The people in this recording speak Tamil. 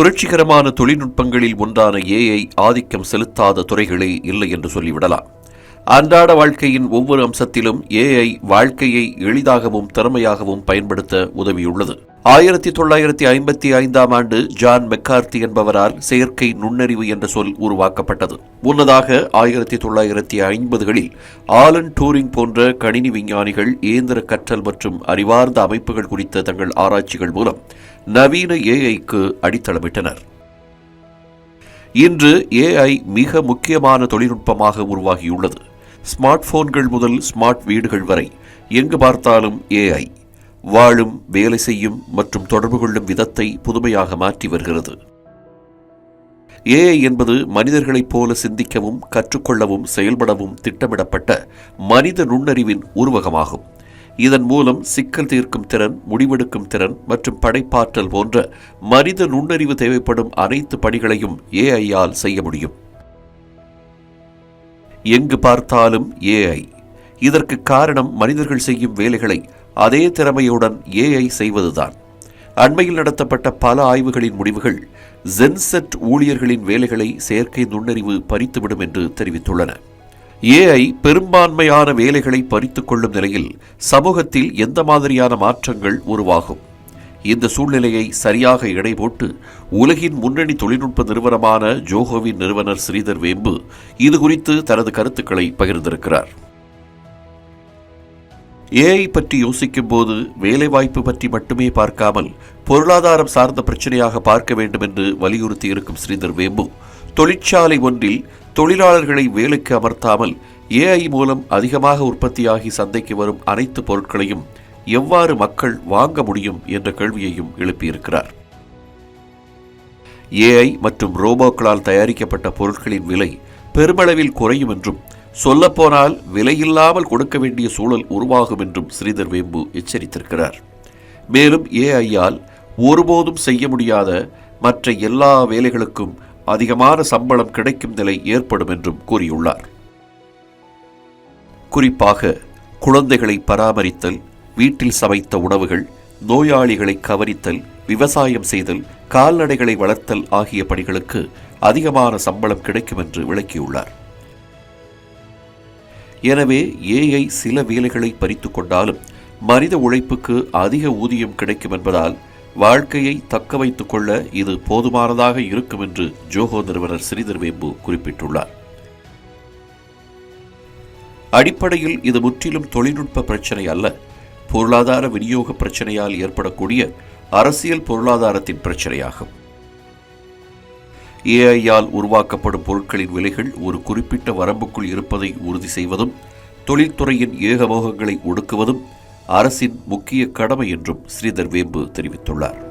புரட்சிகரமான தொழில்நுட்பங்களில் ஒன்றான ஏஐ ஆதிக்கம் செலுத்தாத துறைகளே இல்லை என்று சொல்லிவிடலாம். அன்றாட வாழ்க்கையின் ஒவ்வொரு அம்சத்திலும் ஏஐ வாழ்க்கையை எளிதாகவும் திறமையாகவும் பயன்படுத்த உதவியுள்ளது. ஆயிரத்தி தொள்ளாயிரத்தி ஐம்பத்தி ஐந்தாம் ஆண்டு ஜான் மெக்கார்த்தி என்பவரால் செயற்கை நுண்ணறிவு என்ற சொல் உருவாக்கப்பட்டது. முன்னதாக ஆயிரத்தி தொள்ளாயிரத்தி ஐம்பதுகளில் ஆலன் டூரிங் போன்ற கணினி விஞ்ஞானிகள் இயந்திர கற்றல் மற்றும் அறிவார்ந்த அமைப்புகள் குறித்த தங்கள் ஆராய்ச்சிகள் மூலம் நவீன ஏஐக்கு அடித்தளமிட்டனர். இன்று ஏஐ மிக முக்கியமான தொழில்நுட்பமாக உருவாகியுள்ளது. ஸ்மார்ட் போன்கள் முதல் ஸ்மார்ட் வீடுகள் வரை எங்கு பார்த்தாலும் ஏஐ வாழும் வேலை செய்யும் மற்றும் தொடர்பு கொள்ளும் விதத்தை புதுமையாக மாற்றி வருகிறது. ஏஐ என்பது மனிதர்களைப் போல சிந்திக்கவும் கற்றுக்கொள்ளவும் செயல்படவும் திட்டமிடப்பட்ட மனித நுண்ணறிவின் உருவகமாகும். இதன் மூலம் சிக்கல் தீர்க்கும் திறன் முடிவெடுக்கும் திறன் மற்றும் படைப்பாற்றல் போன்ற மனித நுண்ணறிவு தேவைப்படும் அனைத்து பணிகளையும் ஏஐயால் செய்ய முடியும். எங்கு பார்த்தாலும் ஏஐ இதற்கு காரணம் மனிதர்கள் செய்யும் வேலைகளை அதே திறமையுடன் ஏஐ செய்வதுதான். அண்மையில் நடத்தப்பட்ட பல ஆய்வுகளின் முடிவுகள் ஜென்செட் ஊழியர்களின் வேலைகளை செயற்கை நுண்ணறிவு பறித்துவிடும் என்று தெரிவித்துள்ளன. ஏஐ பெரும்பான்மையான வேலைகளை பறித்து கொள்ளும் நிலையில் சமூகத்தில் எந்த மாதிரியான மாற்றங்கள் உருவாகும்? இந்த சூழ்நிலையை சரியாக இடைபோட்டு உலகின் முன்னணி தொழில்நுட்ப நிறுவனமான ஜோஹோவின் நிறுவனர் ஸ்ரீதர் வேம்பு இது குறித்து தனது கருத்துக்களை பகிர்ந்திருக்கிறார். ஏஐ பற்றி யோசிக்கும் போது வேலைவாய்ப்பு பற்றி மட்டுமே பார்க்காமல் பொருளாதாரம் சார்ந்த பிரச்சனையாக பார்க்க வேண்டும் என்று வலியுறுத்தி இருக்கும் ஸ்ரீதர் வேம்பு. தொழிற்சாலை ஒன்றில் தொழிலாளர்களை வேலைக்கு அமர்த்தாமல் ஏஐ மூலம் அதிகமாக உற்பத்தியாகி சந்தைக்கு வரும் அனைத்து பொருட்களையும் எவ்வாறு மக்கள் வாங்க முடியும் என்ற கேள்வியையும் எழுப்பியிருக்கிறார். ஏஐ மற்றும் ரோபோக்களால் தயாரிக்கப்பட்ட பொருட்களின் விலை பெருமளவில் குறையும் என்றும் சொல்லப்போனால் விலையில்லாமல் கொடுக்க வேண்டிய சூழல் உருவாகும் என்றும் ஸ்ரீதர் வேம்பு எச்சரித்திருக்கிறார். மேலும் ஏஐயால் ஒருபோதும் செய்ய முடியாத மற்ற எல்லா வேலைகளுக்கும் அதிகமான சம்பளம் கிடைக்கும் நிலை ஏற்படும் என்றும் கூறியுள்ளார். குறிப்பாக குழந்தைகளை பராமரித்தல் வீட்டில் சமைத்த உணவுகள் நோயாளிகளை கவனித்தல் விவசாயம் செய்தல் கால்நடைகளை வளர்த்தல் ஆகிய பணிகளுக்கு அதிகமான சம்பளம் கிடைக்கும் என்று விளக்கியுள்ளார். எனவே ஏஐ சில வேலைகளை பறித்து கொண்டாலும் மனித உழைப்புக்கு அதிக ஊதியம் கிடைக்கும் என்பதால் வாழ்க்கையை தக்க வைத்துக் கொள்ள இது போதுமானதாக இருக்கும் என்று ஜோஹோ நிறுவனர் ஸ்ரீதர் வேம்பு குறிப்பிட்டுள்ளார். அடிப்படையில் இது முற்றிலும் தொழில்நுட்ப பிரச்சனை அல்ல. பொருளாதார விநியோக பிரச்சனையால் ஏற்படக்கூடிய அரசியல் பொருளாதாரத்தின் பிரச்சனையாகும். ஏஐயால் உருவாக்கப்படும் பொருட்களின் விலைகள் ஒரு குறிப்பிட்ட வரம்புக்குள் இருப்பதை உறுதி செய்வதும் தொழில்துறையின் ஏகமோகங்களை ஒடுக்குவதும் அரசின் முக்கிய கடமை என்றும் ஸ்ரீதர் வேம்பு தெரிவித்துள்ளார்.